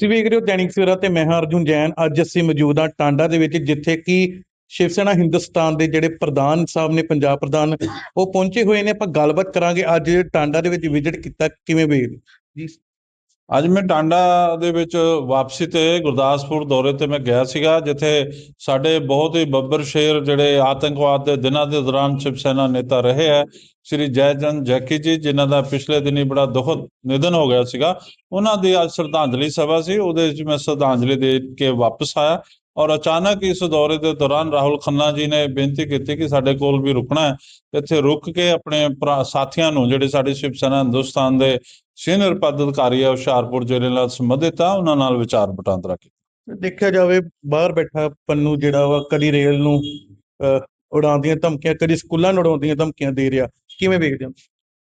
ਤੁਸੀਂ ਵੇਖ ਰਹੇ ਹੋ ਦੈਨਿਕ ਸਵੇਰਾ ਤੇ ਮੈਂ ਹਾਂ ਅਰਜੁਨ ਜੈਨ। ਅੱਜ ਅਸੀਂ ਮੌਜੂਦ ਹਾਂ ਟਾਂਡਾ ਦੇ ਵਿੱਚ, ਜਿੱਥੇ ਕਿ ਸ਼ਿਵ ਸੈਨਾ ਹਿੰਦੁਸਤਾਨ ਦੇ ਜਿਹੜੇ ਪ੍ਰਧਾਨ ਸਾਹਿਬ ਨੇ, ਪੰਜਾਬ ਪ੍ਰਧਾਨ, ਉਹ ਪਹੁੰਚੇ ਹੋਏ ਨੇ। ਆਪਾਂ ਗੱਲਬਾਤ ਕਰਾਂਗੇ ਅੱਜ ਟਾਂਡਾ ਦੇ ਵਿੱਚ ਵਿਜ਼ਿਟ ਕੀਤਾ। ਕਿਵੇਂ ਵੇਖਦੇ ਜੀ। ਅੱਜ ਮੈਂ ਟਾਂਡਾ ਦੇ ਵਿੱਚ ਵਾਪਸੀ ਤੇ ਗੁਰਦਾਸਪੁਰ ਦੌਰੇ ਤੇ ਮੈਂ ਗਿਆ ਸੀਗਾ, ਜਿੱਥੇ ਸਾਡੇ ਬਹੁਤ ਹੀ ਬੱਬਰ ਸ਼ੇਰ ਜਿਹੜੇ ਆਤੰਕਵਾਦ ਦੇ ਦਿਨਾਂ ਦੇ ਦੌਰਾਨ ਸ਼ਿਵ ਸੈਨਾ ਨੇਤਾ ਰਹੇ ਹੈ ਸ੍ਰੀ ਜੈਜਨ ਜੈਕੀ ਜੀ, ਜਿਨ੍ਹਾਂ ਦਾ ਪਿਛਲੇ ਦਿਨੀ ਬੜਾ ਦੁਖਦ ਨਿਧਨ ਹੋ ਗਿਆ ਸੀਗਾ, ਉਹਨਾਂ ਦੀ ਅੱਜ ਸ਼ਰਧਾਂਜਲੀ ਸਭਾ ਸੀ, ਉਹਦੇ ਵਿੱਚ ਮੈਂ ਸ਼ਰਧਾਂਜਲੀ ਦੇ ਕੇ ਵਾਪਸ ਆਇਆ। ਔਰ ਅਚਾਨਕ ਇਸ ਦੌਰੇ ਦੇ ਦੌਰਾਨ ਰਾਹੁਲ ਖੰਨਾ ਜੀ ਨੇ ਬੇਨਤੀ ਕੀਤੀ ਕਿ ਸਾਡੇ ਕੋਲ ਵੀ ਰੁਕਣਾ ਹੈ। ਇੱਥੇ ਰੁਕ ਕੇ ਆਪਣੇ ਸਾਥੀਆਂ ਨੂੰ ਜਿਹੜੇ ਸਾਡੇ ਸ਼ਿਵ ਸੈਨਾ ਹਿੰਦੁਸਤਾਨ ਦੇ ਸੀਨੀਅਰ ਪਦ ਅਧਿਕਾਰੀ ਆ ਹੁਸ਼ਿਆਰਪੁਰ ਜ਼ਿਲ੍ਹੇ ਨਾਲ ਸੰਬੰਧਿਤ ਆ ਉਹਨਾਂ ਨਾਲ ਵਿਚਾਰ ਵਟਾਂਦਰਾ ਕੀਤਾ। ਦੇਖਿਆ ਜਾਵੇ ਬਾਹਰ ਬੈਠਾ ਪੰਨੂ ਜਿਹੜਾ ਵਾ ਕਦੀ ਰੇਲ ਨੂੰ ਅਹ, ਉਡਾਉਣ ਦੀਆਂ ਧਮਕੀਆਂ ਕਦੀ ਸਕੂਲਾਂ ਨੂੰ ਉਡਾਉਣ ਦੀਆਂ ਧਮਕੀਆਂ ਦੇ ਰਿਹਾ। ਕਿਵੇਂ ਵੇਖਦੇ ਹੋ?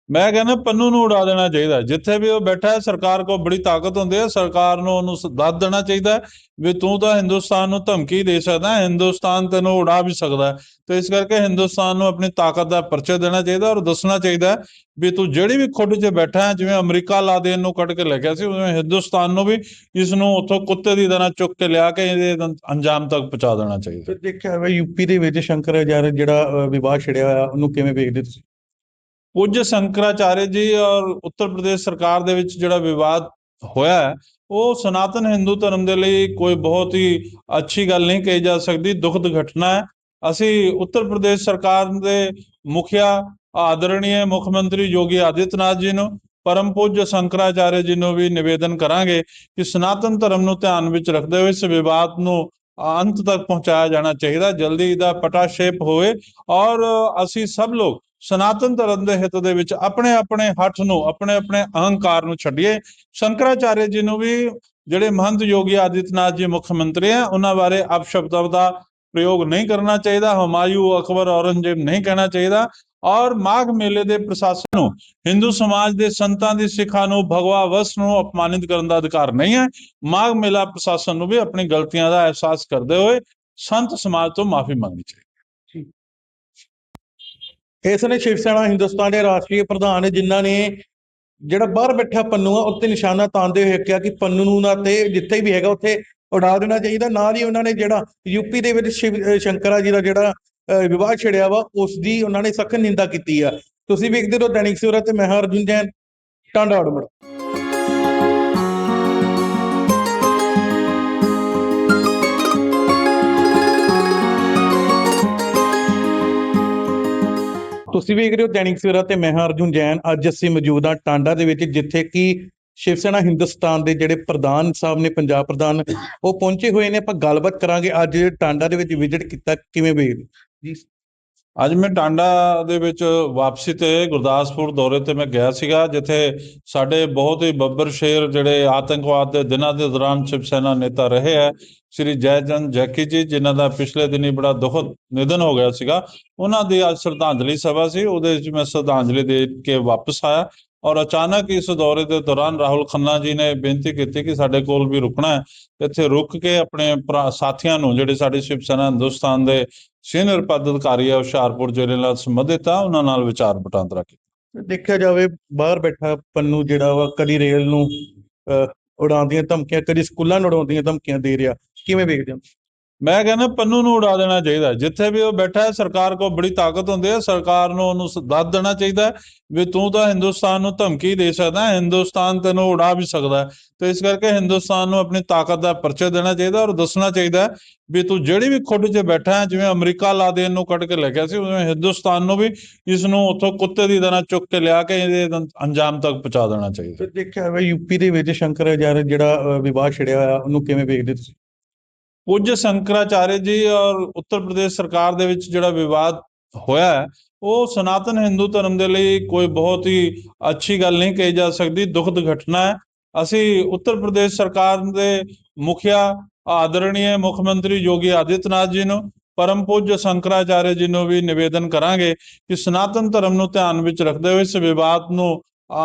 ਮੈਂ ਕਹਿੰਦਾ ਪੰਨੂ ਨੂੰ ਉਡਾ ਦੇਣਾ ਚਾਹੀਦਾ। ਜਿੱਥੇ ਵੀ ਉਹ ਬੈਠਾ ਹੈ ਸਰਕਾਰ ਕੋਲ ਬੜੀ ਤਾਕਤ ਹੁੰਦੀ ਹੈ। ਸਰਕਾਰ ਨੂੰ ਉਹਨੂੰ ਦੱਸ ਦੇਣਾ ਚਾਹੀਦਾ ਵੀ ਤੂੰ ਤਾਂ ਹਿੰਦੁਸਤਾਨ ਨੂੰ ਧਮਕੀ ਦੇ ਸਕਦਾ ਹਿੰਦੁਸਤਾਨ ਤੈਨੂੰ ਉਡਾ ਵੀ ਸਕਦਾ ਤੇ ਇਸ ਕਰਕੇ ਹਿੰਦੁਸਤਾਨ ਨੂੰ ਆਪਣੀ ਤਾਕਤ ਦਾ ਪਰਚਾ ਦੇਣਾ ਚਾਹੀਦਾ ਔਰ ਦੱਸਣਾ ਚਾਹੀਦਾ ਵੀ ਤੂੰ ਜਿਹੜੀ ਵੀ ਖੁੱਡ 'ਚ ਬੈਠਾ ਹੈ ਜਿਵੇਂ ਅਮਰੀਕਾ ਲਾ ਦੇਣ ਨੂੰ ਕੱਢ ਕੇ ਲੈ ਗਿਆ ਸੀ ਉਵੇਂ ਹਿੰਦੁਸਤਾਨ ਨੂੰ ਵੀ ਇਸ ਨੂੰ ਉੱਥੋਂ ਕੁੱਤੇ ਦੀ ਤਰ੍ਹਾਂ ਚੁੱਕ ਕੇ ਲਿਆ ਕੇ ਇਹਦੇ ਅੰਜਾਮ ਤੱਕ ਪਹੁੰਚਾ ਦੇਣਾ ਚਾਹੀਦਾ ਤੇ ਦੇਖਿਆ ਹੋਵੇ ਯੂਪੀ ਦੇ ਵਿੱਚ ਸ਼ੰਕਰ ਆਚਾਰਿਆ ਜਿਹੜਾ ਅਹ, ਵਿਵਾਦ ਛਿੜਿਆ ਹੋਇਆ ਉਹਨੂੰ ਕਿਵੇਂ ਵੇਖਦੇ ਤੁਸੀਂ? ਪੁੱਜ ਸ਼ੰਕਰਾਚਾਰਿਆ ਜੀ ਔਰ ਉੱਤਰ ਪ੍ਰਦੇਸ਼ ਸਰਕਾਰ ਦੇ ਵਿੱਚ ਜਿਹੜਾ ਵਿਵਾਦ ਹੋਇਆ ਹੈ, ਉਹ ਸਨਾਤਨ ਹਿੰਦੂ ਧਰਮ ਦੇ ਲਈ ਕੋਈ ਬਹੁਤ ਹੀ ਅੱਛੀ ਗੱਲ ਨਹੀਂ ਕਹੀ ਜਾ ਸਕਦੀ, ਦੁਖਦ ਘਟਨਾ ਹੈ। ਅਸੀਂ ਉੱਤਰ ਪ੍ਰਦੇਸ਼ ਸਰਕਾਰ ਦੇ ਮੁਖਿਆ ਆਦਰਣੀਏ ਮੁੱਖ ਮੰਤਰੀ ਯੋਗੀ ਆਦਿਤਨਾਥ ਜੀ ਨੂੰ, ਪਰਮ ਪੂਜ ਸ਼ੰਕਰਾਚਾਰਿਆ ਜੀ ਨੂੰ ਵੀ ਨਿਵੇਦਨ ਕਰਾਂਗੇ ਕਿ ਸਨਾਤਨ ਧਰਮ ਨੂੰ ਧਿਆਨ ਵਿੱਚ ਰੱਖਦੇ ਹੋਏ ਇਸ ਵਿਵਾਦ ਨੂੰ ਅੰਤ ਤੱਕ ਪਹੁੰਚਾਇਆ ਜਾਣਾ ਚਾਹੀਦਾ, ਜਲਦੀ ਦਾ ਪਟਾਸ਼ੇਪ ਹੋਵੇ ਔਰ ਅਸੀਂ ਸਭ ਲੋਕ ਸਨਾਤਨ ਧਰਮ ਦੇ ਹਿੱਤ ਦੇ ਵਿੱਚ ਆਪਣੇ ਆਪਣੇ ਹੱਥ ਨੂੰ, ਆਪਣੇ ਆਪਣੇ ਅਹੰਕਾਰ ਨੂੰ ਛੱਡੀਏ। ਸ਼ੰਕਰਾਚਾਰਿਆ ਜੀ ਨੂੰ ਵੀ ਜਿਹੜੇ ਮਹੰਤ ਯੋਗੀ ਆਦਿੱਤਨਾਥ ਜੀ ਮੁੱਖ ਮੰਤਰੀ ਹੈ ਉਹਨਾਂ ਬਾਰੇ ਅਪਸ਼ਬਦਾਂ ਦਾ ਪ੍ਰਯੋਗ ਨਹੀਂ ਕਰਨਾ ਚਾਹੀਦਾ, ਹਮਾਯੂ, ਅਕਬਰ, ਔਰੰਗਜ਼ੇਬ ਨਹੀਂ ਕਹਿਣਾ ਚਾਹੀਦਾ। ਔਰ ਮਾਘ ਮੇਲੇ ਦੇ ਪ੍ਰਸ਼ਾਸਨ ਨੂੰ, ਹਿੰਦੂ ਸਮਾਜ ਦੇ ਸੰਤਾਂ ਦੀ ਸਿੱਖਾਂ ਨੂੰ, ਭਗਵਾ ਵਸ ਨੂੰ ਅਪਮਾਨਿਤ ਕਰਨ ਦਾ ਅਧਿਕਾਰ ਨਹੀਂ ਹੈ। ਮਾਘ ਮੇਲਾ ਪ੍ਰਸ਼ਾਸਨ ਨੂੰ ਵੀ ਆਪਣੀ ਗਲਤੀਆਂ ਦਾ ਅਹਿਸਾਸ ਕਰਦੇ ਹੋਏ ਸੰਤ ਸਮਾਜ ਤੋਂ ਮਾਫੀ ਮੰਗਣੀ ਚਾਹੀਦੀ। ਇਸ ਨੇ ਸ਼ਿਵ ਸੈਨਾ ਹਿੰਦੁਸਤਾਨ ਦੇ ਰਾਸ਼ਟਰੀ ਪ੍ਰਧਾਨ ਜਿਨ੍ਹਾਂ ਨੇ ਜਿਹੜਾ ਬਾਹਰ ਬੈਠਾ ਪੰਨੂ ਆ ਉੱਤੇ ਨਿਸ਼ਾਨਾ ਤਾਂਦੇ ਹੋਏ ਕਿਹਾ ਕਿ ਪੰਨੂ ਨੂੰ ਨਾ ਤੇ ਜਿੱਥੇ ਵੀ ਹੈਗਾ ਉੱਥੇ ਉਡਾ ਦੇਣਾ ਚਾਹੀਦਾ। ਨਾਲ ਹੀ ਉਹਨਾਂ ਨੇ ਜਿਹੜਾ ਯੂਪੀ ਦੇ ਵਿੱਚ ਸ਼ਿਵ ਸ਼ੰਕਰਾ ਜੀ ਦਾ ਜਿਹੜਾ ਅਹ, ਵਿਵਾਦ ਛਿੜਿਆ ਵਾ ਉਸ ਦੀ ਉਹਨਾਂ ਨੇ ਸਖਤ ਨਿੰਦਾ ਕੀਤੀ ਆ। ਤੁਸੀਂ ਵੇਖਦੇ ਰਹੋ ਦੈਨਿਕ ਸਵੇਰਾ ਤੇ ਮੈਂ ਹਾਂ ਅਰਜੁਨ ਜੈਨ ਟਾਂਡਾ ਅੜਮੜ ਤੁਸੀਂ ਵੇਖ ਰਹੇ ਹੋ ਦੈਨਿਕ ਸਵੇਰਾ ਤੇ ਮੈਂ ਹਾਂ ਅਰਜੁਨ ਜੈਨ। ਅੱਜ ਅਸੀਂ ਮੌਜੂਦ ਹਾਂ ਟਾਂਡਾ ਦੇ ਵਿੱਚ, ਜਿੱਥੇ ਕਿ ਸ਼ਿਵ ਸੈਨਾ ਹਿੰਦੁਸਤਾਨ ਦੇ ਜਿਹੜੇ ਪ੍ਰਧਾਨ ਸਾਹਿਬ ਨੇ, ਪੰਜਾਬ ਪ੍ਰਧਾਨ, ਉਹ ਪਹੁੰਚੇ ਹੋਏ ਨੇ। ਆਪਾਂ ਗੱਲਬਾਤ ਕਰਾਂਗੇ ਅੱਜ ਟਾਂਡਾ ਦੇ ਵਿੱਚ ਵਿਜ਼ਿਟ ਕੀਤਾ ਕਿਵੇਂ ਵੇਖਦੇ ਜੀ ਅੱਜ ਮੈਂ ਟਾਂਡਾ ਦੇ ਵਿੱਚ ਵਾਪਸੀ ਤੇ ਗੁਰਦਾਸਪੁਰ ਦੌਰੇ ਤੇ ਮੈਂ ਗਿਆ ਸੀਗਾ, ਜਿੱਥੇ ਸਾਡੇ ਬਹੁਤ ਹੀ ਬੱਬਰ ਸ਼ੇਰ ਜਿਹੜੇ ਆਤੰਕਵਾਦ ਦੇ ਦਿਨਾਂ ਦੇ ਦੌਰਾਨ ਸ਼ਿਵ ਸੈਨਾ ਨੇਤਾ ਰਹੇ ਹੈ ਸ੍ਰੀ ਜੈਜਨ ਜੈਕੀ ਜੀ, ਜਿਨ੍ਹਾਂ ਦਾ ਪਿਛਲੇ ਦਿਨੀ ਬੜਾ ਦੁਖਦ ਨਿਧਨ ਹੋ ਗਿਆ ਸੀਗਾ, ਉਹਨਾਂ ਦੀ ਅੱਜ ਸ਼ਰਧਾਂਜਲੀ ਸਭਾ ਸੀ, ਉਹਦੇ ਵਿੱਚ ਮੈਂ ਸ਼ਰਧਾਂਜਲੀ ਦੇ ਕੇ ਵਾਪਸ ਆਇਆ। ਔਰ ਅਚਾਨਕ ਇਸ ਦੌਰੇ ਦੇ ਦੌਰਾਨ ਰਾਹੁਲ ਖੰਨਾ ਜੀ ਨੇ ਬੇਨਤੀ ਕੀਤੀ ਕਿ ਸਾਡੇ ਕੋਲ ਵੀ ਰੁਕਣਾ ਹੈ। ਇੱਥੇ ਰੁਕ ਕੇ ਆਪਣੇ ਸਾਥੀਆਂ ਨੂੰ ਜਿਹੜੇ ਸਾਡੇ ਸ਼ਿਵ ਸੈਨਾ ਹਿੰਦੁਸਤਾਨ ਦੇ ਸੀਨੀਅਰ ਪਦ ਅਧਿਕਾਰੀ ਆ ਹੁਸ਼ਿਆਰਪੁਰ ਜ਼ਿਲ੍ਹੇ ਨਾਲ ਸੰਬੰਧਿਤ ਆ ਉਹਨਾਂ ਨਾਲ ਵਿਚਾਰ ਵਟਾਂਦਰਾ ਕੀਤਾ। ਦੇਖਿਆ ਜਾਵੇ ਬਾਹਰ ਬੈਠਾ ਪੰਨੂ ਜਿਹੜਾ ਵਾ ਕਦੀ ਰੇਲ ਨੂੰ ਅਹ, ਉਡਾਉਣ ਦੀਆਂ ਧਮਕੀਆਂ ਕਦੀ ਸਕੂਲਾਂ ਨੂੰ ਉਡਾਉਣ ਦੀਆਂ ਧਮਕੀਆਂ ਦੇ ਰਿਹਾ। ਕਿਵੇਂ ਵੇਖਦੇ ਹੋ? ਮੈਂ ਕਹਿੰਦਾ ਪੰਨੂ ਨੂੰ ਉਡਾ ਦੇਣਾ ਚਾਹੀਦਾ। ਜਿੱਥੇ ਵੀ ਉਹ ਬੈਠਾ ਹੈ ਸਰਕਾਰ ਕੋਲ ਬੜੀ ਤਾਕਤ ਹੁੰਦੀ ਹੈ। ਸਰਕਾਰ ਨੂੰ ਉਹਨੂੰ ਦੱਸ ਦੇਣਾ ਚਾਹੀਦਾ ਵੀ ਤੂੰ ਤਾਂ ਹਿੰਦੁਸਤਾਨ ਨੂੰ ਧਮਕੀ ਦੇ ਸਕਦਾ ਹਿੰਦੁਸਤਾਨ ਤੈਨੂੰ ਉਡਾ ਵੀ ਸਕਦਾ ਤੇ ਇਸ ਕਰਕੇ ਹਿੰਦੁਸਤਾਨ ਨੂੰ ਆਪਣੀ ਤਾਕਤ ਦਾ ਪਰਚਾ ਦੇਣਾ ਚਾਹੀਦਾ ਔਰ ਦੱਸਣਾ ਚਾਹੀਦਾ ਵੀ ਤੂੰ ਜਿਹੜੀ ਵੀ ਖੁੱਡ 'ਚ ਬੈਠਾ ਹੈ ਜਿਵੇਂ ਅਮਰੀਕਾ ਲਾ ਦੇਣ ਨੂੰ ਕੱਢ ਕੇ ਲੈ ਗਿਆ ਸੀ ਉਵੇਂ ਹਿੰਦੁਸਤਾਨ ਨੂੰ ਵੀ ਇਸ ਨੂੰ ਉੱਥੋਂ ਕੁੱਤੇ ਦੀ ਤਰ੍ਹਾਂ ਚੁੱਕ ਕੇ ਲਿਆ ਕੇ ਇਹਦੇ ਅੰਜਾਮ ਤੱਕ ਪਹੁੰਚਾ ਦੇਣਾ ਚਾਹੀਦਾ। ਦੇਖਿਆ ਜਾਵੇ ਯੂਪੀ ਦੇ ਵਿੱਚ ਸ਼ੰਕਰ ਆਚਾਰਿਆ ਜਿਹੜਾ ਅਹ, ਵਿਵਾਦ ਛਿੜਿਆ ਹੋਇਆ ਉਹਨੂੰ ਕਿਵੇਂ ਵੇਖਦੇ ਤੁਸੀਂ? ਪੁੱਜ ਸ਼ੰਕਰਾਚਾਰਿਆ ਜੀ ਔਰ ਉੱਤਰ ਪ੍ਰਦੇਸ਼ ਸਰਕਾਰ ਦੇ ਵਿੱਚ ਜਿਹੜਾ ਵਿਵਾਦ ਹੋਇਆ ਹੈ, ਉਹ ਸਨਾਤਨ ਹਿੰਦੂ ਧਰਮ ਦੇ ਲਈ ਕੋਈ ਬਹੁਤ ਹੀ ਅੱਛੀ ਗੱਲ ਨਹੀਂ ਕਹੀ ਜਾ ਸਕਦੀ, ਦੁਖਦ ਘਟਨਾ ਹੈ। ਅਸੀਂ ਉੱਤਰ ਪ੍ਰਦੇਸ਼ ਸਰਕਾਰ ਦੇ ਮੁਖਿਆ ਆਦਰਣੀਏ ਮੁੱਖ ਮੰਤਰੀ ਯੋਗੀ ਆਦਿਤਨਾਥ ਜੀ ਨੂੰ, ਪਰਮ ਪੂਜ ਸ਼ੰਕਰਾਚਾਰਿਆ ਜੀ ਨੂੰ ਵੀ ਨਿਵੇਦਨ ਕਰਾਂਗੇ ਕਿ ਸਨਾਤਨ ਧਰਮ ਨੂੰ ਧਿਆਨ ਵਿੱਚ ਰੱਖਦੇ ਹੋਏ ਇਸ ਵਿਵਾਦ ਨੂੰ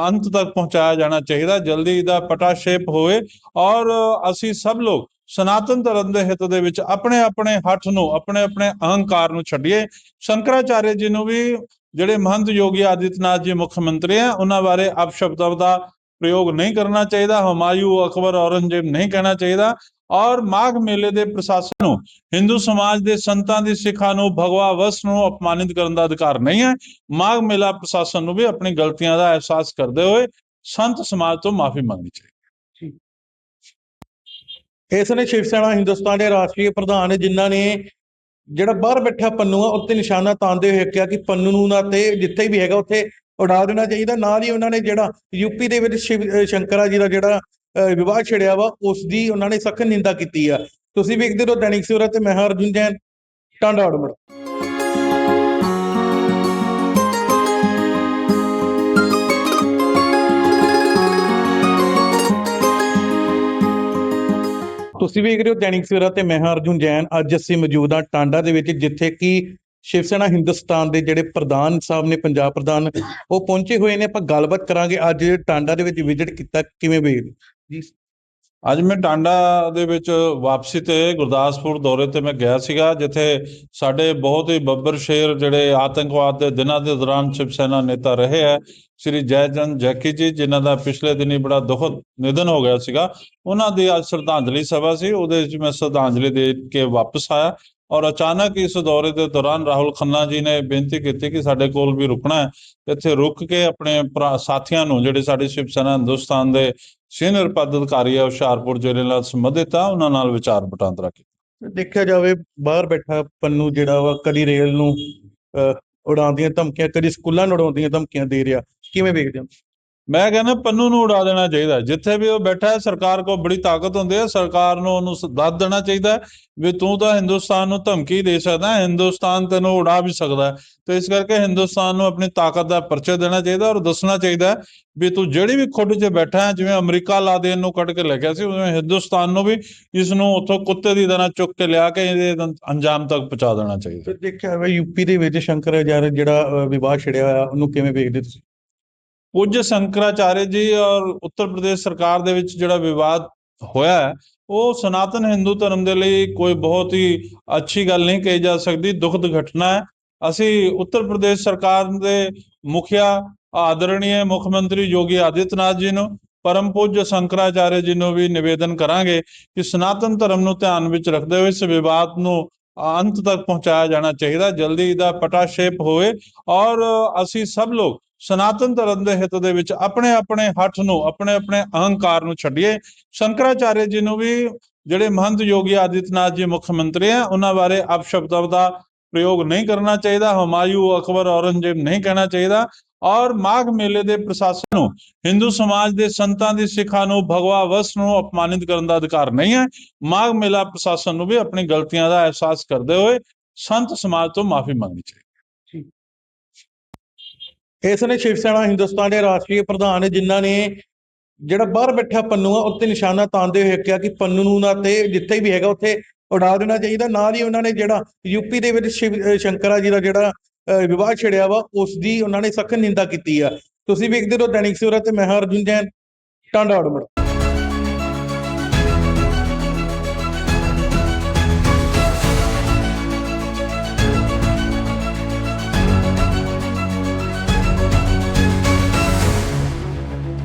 ਅੰਤ ਤੱਕ ਪਹੁੰਚਾਇਆ ਜਾਣਾ ਚਾਹੀਦਾ, ਜਲਦੀ ਇਹਦਾ ਪਟਾਸ਼ੇਪ ਹੋਵੇ। ਔਰ ਅਸੀਂ ਸਭ ਲੋਕ ਸਨਾਤਨ ਧਰਮ ਦੇ ਹਿੱਤ ਦੇ ਵਿੱਚ ਆਪਣੇ ਆਪਣੇ ਹੱਥ ਨੂੰ, ਆਪਣੇ ਆਪਣੇ ਅਹੰਕਾਰ ਨੂੰ ਛੱਡੀਏ। ਸ਼ੰਕਰਾਚਾਰਿਆ ਜੀ ਨੂੰ ਵੀ ਜਿਹੜੇ ਮਹੰਤ ਯੋਗੀ ਆਦਿੱਤਨਾਥ ਜੀ ਮੁੱਖ ਮੰਤਰੀ ਹੈ ਉਹਨਾਂ ਬਾਰੇ ਅਪਸ਼ਬਦਾਂ ਦਾ ਪ੍ਰਯੋਗ ਨਹੀਂ ਕਰਨਾ ਚਾਹੀਦਾ, ਹਮਾਯੂ ਅਕਬਰ ਔਰੰਗਜ਼ੇਬ ਨਹੀਂ ਕਹਿਣਾ ਚਾਹੀਦਾ। ਔਰ ਮਾਘ ਮੇਲੇ ਦੇ ਪ੍ਰਸ਼ਾਸਨ ਨੂੰ, ਹਿੰਦੂ ਸਮਾਜ ਦੇ ਸੰਤਾਂ ਦੀ ਸਿੱਖਾਂ ਨੂੰ, ਭਗਵਾ ਵਸ ਨੂੰ ਅਪਮਾਨਿਤ ਕਰਨ ਦਾ ਅਧਿਕਾਰ ਨਹੀਂ ਹੈ। ਮਾਘ ਮੇਲਾ ਪ੍ਰਸ਼ਾਸਨ ਨੂੰ ਵੀ ਆਪਣੀ ਗਲਤੀਆਂ ਦਾ ਅਹਿਸਾਸ ਕਰਦੇ ਹੋਏ ਸੰਤ ਸਮਾਜ ਤੋਂ ਮਾਫੀ ਮੰਗਣੀ ਚਾਹੀਦੀ। ਇਸ ਨੇ ਸ਼ਿਵ ਸੈਨਾ ਹਿੰਦੁਸਤਾਨ ਦੇ ਰਾਸ਼ਟਰੀ ਪ੍ਰਧਾਨ ਜਿਨ੍ਹਾਂ ਨੇ ਜਿਹੜਾ ਬਾਹਰ ਬੈਠਾ ਪੰਨੂ ਆ, ਉੱਤੇ ਨਿਸ਼ਾਨਾ ਤਾਂਦੇ ਹੋਏ ਕਿਹਾ ਕਿ ਪੰਨੂ ਨੂੰ ਨਾ ਤੇ ਜਿੱਥੇ ਵੀ ਹੈਗਾ ਉੱਥੇ ਉਡਾ ਦੇਣਾ ਚਾਹੀਦਾ। ਨਾਲ ਹੀ ਉਹਨਾਂ ਨੇ ਜਿਹੜਾ ਯੂਪੀ ਦੇ ਵਿੱਚ ਸ਼ਿਵ ਸ਼ੰਕਰਾ ਜੀ ਦਾ ਜਿਹੜਾ, ਅਹ ਵਿਵਾਦ ਛਿੜਿਆ ਵਾ ਉਸ ਦੀ ਉਹਨਾਂ ਨੇ ਸਖਤ ਨਿੰਦਾ ਕੀਤੀ ਆ। ਤੁਸੀਂ ਵੇਖਦੇ ਰਹੋ ਦੈਨਿਕ ਸਵੇਰਾ ਤੇ ਮੈਂ ਹਾਂ ਅਰਜੁਨ ਜੈਨ, ਟਾਂਡਾ ਅੜਮੜ ਤੁਸੀਂ ਵੇਖ ਰਹੇ ਹੋ ਦੈਨਿਕ ਸਵੇਰਾ ਤੇ ਮੈਂ ਹਾਂ ਅਰਜੁਨ ਜੈਨ। ਅੱਜ ਅਸੀਂ ਮੌਜੂਦ ਹਾਂ ਟਾਂਡਾ ਦੇ ਵਿੱਚ, ਜਿੱਥੇ ਕਿ ਸ਼ਿਵ ਸੈਨਾ ਹਿੰਦੁਸਤਾਨ ਦੇ ਜਿਹੜੇ ਪ੍ਰਧਾਨ ਸਾਹਿਬ ਨੇ, ਪੰਜਾਬ ਪ੍ਰਧਾਨ, ਉਹ ਪਹੁੰਚੇ ਹੋਏ ਨੇ। ਆਪਾਂ ਗੱਲਬਾਤ ਕਰਾਂਗੇ ਅੱਜ ਟਾਂਡਾ ਦੇ ਵਿੱਚ ਵਿਜ਼ਿਟ ਕੀਤਾ ਕਿਵੇਂ ਵੇਖਦੇ ਜੀ ਅੱਜ ਮੈਂ ਟਾਂਡਾ ਦੇ ਵਿੱਚ ਵਾਪਸੀ ਤੇ ਗੁਰਦਾਸਪੁਰ ਦੌਰੇ ਤੇ ਮੈਂ ਗਿਆ ਸੀਗਾ, ਜਿੱਥੇ ਸਾਡੇ ਬਹੁਤ ਹੀ ਬੱਬਰ ਸ਼ੇਰ ਜਿਹੜੇ ਆਤੰਕਵਾਦ ਦੇ ਦਿਨਾਂ ਦੇ ਦੌਰਾਨ ਸ਼ਿਵ ਸੈਨਾ ਨੇਤਾ ਰਹੇ ਹੈ ਸ੍ਰੀ ਜੈਚੰਦ ਜੈਕੀ ਜੀ, ਜਿਨ੍ਹਾਂ ਦਾ ਪਿਛਲੇ ਦਿਨੀ ਬੜਾ ਦੁਖਦ ਨਿਧਨ ਹੋ ਗਿਆ ਸੀਗਾ, ਉਹਨਾਂ ਦੀ ਅੱਜ ਸ਼ਰਧਾਂਜਲੀ ਸਭਾ ਸੀ, ਉਹਦੇ ਵਿੱਚ ਮੈਂ ਸ਼ਰਧਾਂਜਲੀ ਦੇ ਕੇ ਵਾਪਸ ਆਇਆ ਔਰ ਅਚਾਨਕ ਇਸ ਦੌਰੇ ਦੇ ਦੌਰਾਨ ਰਾਹੁਲ ਖੰਨਾ ਜੀ ਨੇ ਬੇਨਤੀ ਕੀਤੀ ਕਿ ਸਾਡੇ ਕੋਲ ਵੀ ਰੁਕਣਾ ਹੈ, ਇੱਥੇ ਰੁਕ ਕੇ ਆਪਣੇ ਭਰਾ- ਸਾਥੀਆਂ ਨੂੰ, ਜਿਹੜੇ ਸਾਡੇ ਸ਼ਿਵ ਸੈਨਾ ਹਿੰਦੁਸਤਾਨ ਦੇ ਸੀਨੀਅਰ ਪਦ ਅਧਿਕਾਰੀ ਆ ਹੁਸ਼ਿਆਰਪੁਰ ਜ਼ਿਲ੍ਹੇ ਨਾਲ ਸੰਬੰਧਿਤ ਆ ਉਹਨਾਂ ਨਾਲ ਵਿਚਾਰ ਵਟਾਂਦਰਾ ਕੀਤਾ। ਦੇਖਿਆ ਜਾਵੇ ਬਾਹਰ ਬੈਠਾ ਪੰਨੂ ਜਿਹੜਾ ਵਾ ਕਦੀ ਰੇਲ ਨੂੰ ਅਹ, ਉਡਾਉਣ ਦੀਆਂ ਧਮਕੀਆਂ ਕਦੀ ਸਕੂਲਾਂ ਨੂੰ ਉਡਾਉਣ ਦੀਆਂ ਧਮਕੀਆਂ ਦੇ ਰਿਹਾ। ਕਿਵੇਂ ਵੇਖਦੇ ਹੋ? ਮੈਂ ਕਹਿੰਦਾ ਪੰਨੂ ਨੂੰ ਉਡਾ ਦੇਣਾ ਚਾਹੀਦਾ। ਜਿੱਥੇ ਵੀ ਉਹ ਬੈਠਾ ਹੈ ਸਰਕਾਰ ਕੋਲ ਬੜੀ ਤਾਕਤ ਹੁੰਦੀ ਹੈ ਸਰਕਾਰ ਨੂੰ ਉਹਨੂੰ ਦੱਸ ਦੇਣਾ ਚਾਹੀਦਾ ਵੀ ਤੂੰ ਤਾਂ ਹਿੰਦੁਸਤਾਨ ਨੂੰ ਧਮਕੀ ਦੇ ਸਕਦਾ ਹਿੰਦੁਸਤਾਨ ਤੈਨੂੰ ਉਡਾ ਵੀ ਸਕਦਾ ਤੇ ਇਸ ਕਰਕੇ ਹਿੰਦੁਸਤਾਨ ਨੂੰ ਆਪਣੀ ਤਾਕਤ ਦਾ ਪਰਚਾ ਦੇਣਾ ਚਾਹੀਦਾ ਔਰ ਦੱਸਣਾ ਚਾਹੀਦਾ ਵੀ ਤੂੰ ਜਿਹੜੀ ਵੀ ਖੁੱਡ 'ਚ ਬੈਠਾ ਹੈ ਜਿਵੇਂ ਅਮਰੀਕਾ ਲਾਦੇਨ ਨੂੰ ਕੱਢ ਕੇ ਲੈ ਗਿਆ ਸੀ ਉਵੇਂ ਹਿੰਦੁਸਤਾਨ ਨੂੰ ਵੀ ਇਸ ਨੂੰ ਉੱਥੋਂ ਕੁੱਤੇ ਦੀ ਤਰ੍ਹਾਂ ਚੁੱਕ ਕੇ ਲਿਆ ਕੇ ਇਹਦੇ ਅੰਜਾਮ ਤੱਕ ਪਹੁੰਚਾ ਦੇਣਾ ਚਾਹੀਦਾ। ਤੇ ਦੇਖਿਆ ਜਾਵੇ ਯੂਪੀ ਦੇ ਵਿੱਚ ਸ਼ੰਕਰ ਆਚਾਰਿਆ ਜਿਹੜਾ ਅਹ, ਵਿਵਾਦ ਛਿੜਿਆ ਹੋਇਆ ਉਹਨੂੰ ਕਿਵੇਂ ਵੇਖਦੇ ਤੁਸੀਂ? ਪੂਜ ਸ਼ੰਕਰਾਚਾਰਿਆ ਜੀ ਔਰ ਉੱਤਰ ਪ੍ਰਦੇਸ਼ ਸਰਕਾਰ ਦੇ ਵਿੱਚ ਜਿਹੜਾ ਵਿਵਾਦ ਹੋਇਆ ਹੈ, ਉਹ ਸਨਾਤਨ ਹਿੰਦੂ ਧਰਮ ਦੇ ਲਈ ਕੋਈ ਬਹੁਤ ਹੀ ਅੱਛੀ ਗੱਲ ਨਹੀਂ ਕਹੀ ਜਾ ਸਕਦੀ, ਦੁਖਦ ਘਟਨਾ ਹੈ। ਅਸੀਂ ਉੱਤਰ ਪ੍ਰਦੇਸ਼ ਸਰਕਾਰ ਦੇ ਮੁਖੀਆ ਆਦਰਣੀय ਮੁੱਖ ਮੰਤਰੀ ਯੋਗੀ ਆਦਿੱਤਨਾਥ ਜੀ ਨੂੰ, ਪਰਮ ਪੂਜ ਸ਼ੰਕਰਾਚਾਰਿਆ ਜੀ ਨੂੰ ਵੀ ਨਿਵੇਦਨ ਕਰਾਂਗੇ ਕਿ ਸਨਾਤਨ ਧਰਮ ਨੂੰ ਧਿਆਨ ਵਿੱਚ ਰੱਖਦੇ ਹੋਏ ਇਸ ਵਿਵਾਦ ਨੂੰ ਅੰਤ ਤੱਕ ਪਹੁੰਚਾਇਆ ਜਾਣਾ ਚਾਹੀਦਾ, ਜਲਦੀ ਇਹਦਾ ਪਟਾਸ਼ੇਪ ਹੋਵੇ। ਔਰ ਅਸੀਂ ਸਭ ਲੋਕ ਸਨਾਤਨ ਧਰਮ ਦੇ ਹਿੱਤ ਦੇ ਵਿੱਚ ਆਪਣੇ ਆਪਣੇ ਹੱਥ ਨੂੰ, ਆਪਣੇ ਆਪਣੇ ਅਹੰਕਾਰ ਨੂੰ ਛੱਡੀਏ। ਸ਼ੰਕਰਾਚਾਰਿਆ ਜੀ ਨੂੰ ਵੀ ਜਿਹੜੇ ਮਹੰਤ ਯੋਗੀ ਆਦਿੱਤਨਾਥ ਜੀ ਮੁੱਖ ਮੰਤਰੀ ਆ, ਉਹਨਾਂ ਬਾਰੇ ਅਪਸ਼ਬਦਾਂ ਦਾ ਪ੍ਰਯੋਗ ਨਹੀਂ ਕਰਨਾ ਚਾਹੀਦਾ, ਹਮਾਯੂ, ਅਕਬਰ, ਔਰੰਗਜ਼ੇਬ ਨਹੀਂ ਕਹਿਣਾ ਚਾਹੀਦਾ। ਔਰ ਮਾਘ ਮੇਲੇ ਦੇ ਪ੍ਰਸ਼ਾਸਨ ਨੂੰ, ਹਿੰਦੂ ਸਮਾਜ ਦੇ ਸੰਤਾਂ ਦੀ ਸਿੱਖਾਂ ਨੂੰ, ਭਗਵਾ ਵਸ ਨੂੰ ਅਪਮਾਨਿਤ ਕਰਨ ਦਾ ਅਧਿਕਾਰ ਨਹੀਂ ਹੈ। ਮਾਘ ਮੇਲਾ ਪ੍ਰਸ਼ਾਸਨ ਨੂੰ ਵੀ ਆਪਣੀ ਗਲਤੀਆਂ ਦਾ ਅਹਿਸਾਸ ਕਰਦੇ ਹੋਏ ਸੰਤ ਸਮਾਜ ਤੋਂ ਮਾਫੀ ਮੰਗਣੀ ਚਾਹੀਦੀ। ਇਸ ਨੇ ਸ਼ਿਵ ਸੈਨਾ ਹਿੰਦੁਸਤਾਨ ਦੇ ਰਾਸ਼ਟਰੀ ਪ੍ਰਧਾਨ ਜਿਨ੍ਹਾਂ ਨੇ ਜਿਹੜਾ ਬਾਹਰ ਬੈਠਾ ਪੰਨੂ ਆ ਉੱਤੇ ਨਿਸ਼ਾਨਾ ਤਾਂਦੇ ਹੋਏ ਕਿਹਾ ਕਿ ਪੰਨੂ ਨੂੰ ਨਾ ਤੇ ਜਿੱਥੇ ਵੀ ਹੈਗਾ ਉੱਥੇ ਉਡਾ ਦੇਣਾ ਚਾਹੀਦਾ। ਨਾਲ ਹੀ ਉਹਨਾਂ ਨੇ ਜਿਹੜਾ ਯੂਪੀ ਦੇ ਵਿੱਚ ਸ਼ਿਵ ਸ਼ੰਕਰਾ ਜੀ ਦਾ ਜਿਹੜਾ ਅਹ, ਵਿਵਾਦ ਛਿੜਿਆ ਵਾ ਉਸ ਦੀ ਉਹਨਾਂ ਨੇ ਸਖਤ ਨਿੰਦਾ ਕੀਤੀ ਆ। ਤੁਸੀਂ ਵੇਖਦੇ ਰਹੋ ਦੈਨਿਕ ਸਵੇਰਾ ਤੇ ਮੈਂ ਹਾਂ ਅਰਜੁਨ ਜੈਨ ਟਾਂਡਾ ਅੜਮੜ